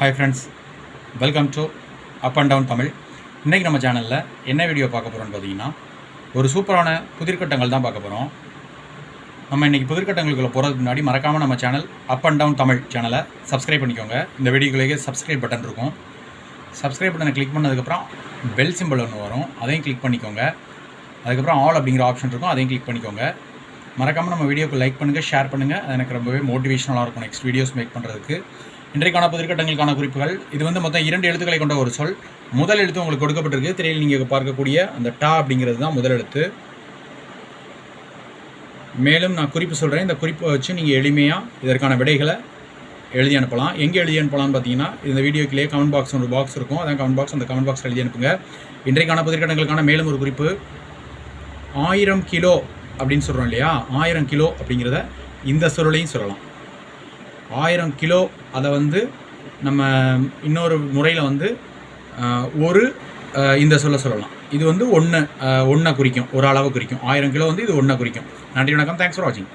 Hi friends welcome to up and down Tamil இன்றைக்கி நம்ம சேனலில் என்ன வீடியோ பார்க்க போகிறோம்னு பார்த்தீங்கன்னா ஒரு சூப்பரான புதிர்கட்டங்கள் தான் பார்க்க போகிறோம் நம்ம இன்றைக்கி புதிர்கட்டங்களுக்குள்ள போகிறதுக்கு முன்னாடி மறக்காமல் நம்ம channel up and down Tamil சேனலை சப்ஸ்கிரைப் பண்ணிக்கோங்க. இந்த வீடியோக்குள்ளேயே சப்ஸ்கிரைப் பட்டன் இருக்கும். சப்ஸ்கிரைப் பட்டனை கிளிக் பண்ணதுக்கப்புறம் பெல் சிம்பிள் ஒன்று வரும். அதையும் கிளிக் பண்ணிக்கோங்க. அதுக்கப்புறம் ஆல் அப்படிங்கிற ஆப்ஷன் இருக்கும். அதையும் கிளிக் பண்ணிக்கோங்க. மறக்காமல் நம்ம வீடியோக்கு லைக் பண்ணுங்கள் ஷேர் பண்ணுங்கள் அது எனக்கு ரொம்பவே மோட்டிவேஷனலாக இருக்கும் நெக்ஸ்ட் வீடியோஸ் மேக் பண்ணுறதுக்கு இன்றைக்கான புதிர்கட்டங்களுக்கான குறிப்புகள். இது வந்து மொத்தம் இரண்டு எழுத்துக்களை கொண்ட ஒரு சொல். முதல் எழுத்து உங்களுக்கு கொடுக்கப்பட்டிருக்கு. திரையில் நீங்கள் பார்க்கக்கூடிய அந்த டா அப்படிங்கிறது தான் முதல் எழுத்து. மேலும் நான் குறிப்பு சொல்கிறேன் இந்த குறிப்பை வச்சு நீங்கள் எளிமையாக இதற்கான விடைகளை எழுதி அனுப்பலாம். எங்கே எழுதி அனுப்பலாம்னு பார்த்தீங்கன்னா இந்த வீடியோக்கிலே கமெண்ட் பாக்ஸ் ஒரு பாக்ஸ் இருக்கும். அதான் கமெண்ட் பாக்ஸ் அந்த கமெண்ட் பாக்ஸ் எழுதி அனுப்புங்க. இன்றைக்கான புதிர்கட்டங்களுக்கான மேலும் ஒரு குறிப்பு. ஆயிரம் கிலோ அப்படின்னு சொல்கிறோம் இல்லையா? ஆயிரம் கிலோ அப்படிங்கிறத இந்த சொல்லையும் சொல்லலாம். ஆயிரம் கிலோ அதை வந்து நம்ம இன்னொரு முறையில் வந்து ஒரு இந்த சொல்ல சொல்லலாம். இது வந்து ஒன்று ஒன்றை குறிக்கும். ஒரு அளவை குறிக்கும். ஆயிரம் கிலோ வந்து இது ஒன்றை குறிக்கும். நன்றி வணக்கம். தேங்க்ஸ் ஃபார் வாட்சிங்